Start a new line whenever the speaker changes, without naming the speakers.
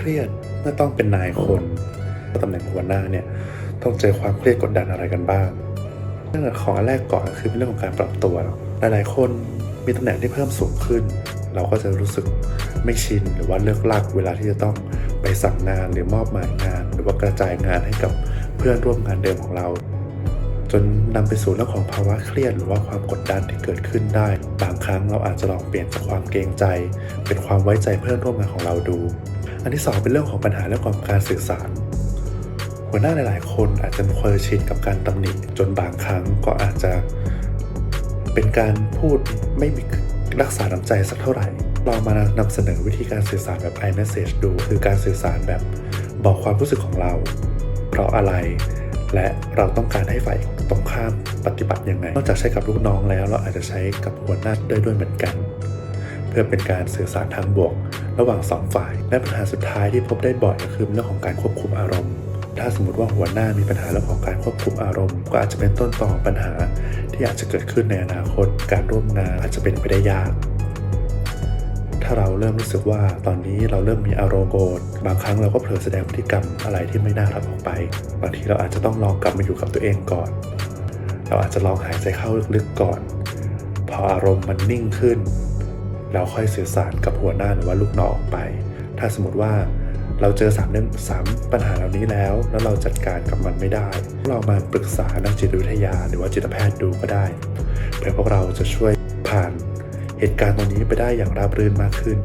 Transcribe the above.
เครียดเมื่อต้องเป็นนายคนตำแหน่งหัวหน้าเนี่ยต้องเจอความเครียดกดดันอะไรกันบ้างเรื่องของอันแรกก่อนคือเป็นเรื่องของการปรับตัวหลายๆ คนมีตำแหน่งที่เพิ่มสูงขึ้น เราก็จะรู้สึกไม่ชินหรือว่าเลิกลักเวลาที่จะต้องไปสั่งงานหรือมอบหมายงาน หรือว่ากระจายงานให้กับเพื่อนร่วมงานเดิมของเรา จนนำไปสู่เรื่องของภาวะเครียด หรือว่าความกดดันที่เกิดขึ้นได้ บางครั้งเราอาจจะลองเปลี่ยนจากความเกรงใจ เป็นความไว้ใจเพื่อนร่วมงานของเราดู อันที่สองเป็นเรื่องของปัญหาเรื่องของการสื่อสาร หัวหน้าหลาย ๆ คนอาจจะเคยชินกับการตำหนิจนบางครั้งก็อาจจะเป็นการพูดไม่มีรักษาน้ำใจสักเท่าไหร่ลองมานำเสนอวิธีการสื่อสารแบบ iMessage ดู คือการสื่อสารแบบบอกความรู้สึกของเรา เพราะอะไร และเราต้องการให้ฝ่ายตรงข้ามปฏิบัติยังไง นอกจากใช้กับลูกน้องแล้ว เราอาจจะใช้กับหัวหน้าได้ด้วยเหมือนกัน เพื่อเป็นการสื่อสารทางบวก ระหว่างสองฝ่าย และปัญหาสุดท้ายที่พบได้บ่อยก็คือเรื่องของการควบคุมอารมณ์ ถ้าสมมติว่าหัวหน้ามีปัญหาเรื่องของการควบคุมอารมณ์ ก็อาจจะเป็นต้นตอของปัญหาที่อาจจะเกิดขึ้นในอนาคต การร่วมงานอาจจะเป็นไปได้ยากถ้าเราเริ่มรู้สึกว่าตอนนี้เราเริ่มมีอารมณ์โกรธบางครั้งเราก็เผลอแสดงพฤติกรรมอะไรที่ไม่น่ารักออกไป บางทีเราอาจจะต้องลองกลับมาอยู่กับตัวเองก่อน เราอาจจะลองหายใจเข้าลึกๆก่อน พออารมณ์มันนิ่งขึ้น เราค่อยสื่อสารกับหัวหน้าหรือว่าลูกน้องออกไป ถ้าสมมติว่าเราเจอสามเรื่องสามปัญหาเหล่านี้แล้ว แล้วเราจัดการกับมันไม่ได้ เรามาปรึกษานักจิตวิทยาหรือว่าจิตแพทย์ดูก็ได้เพื่อพวกเราจะช่วยผ่านเหตุการณ์ตรงนี้ไปได้อย่างราบรื่นมากขึ้น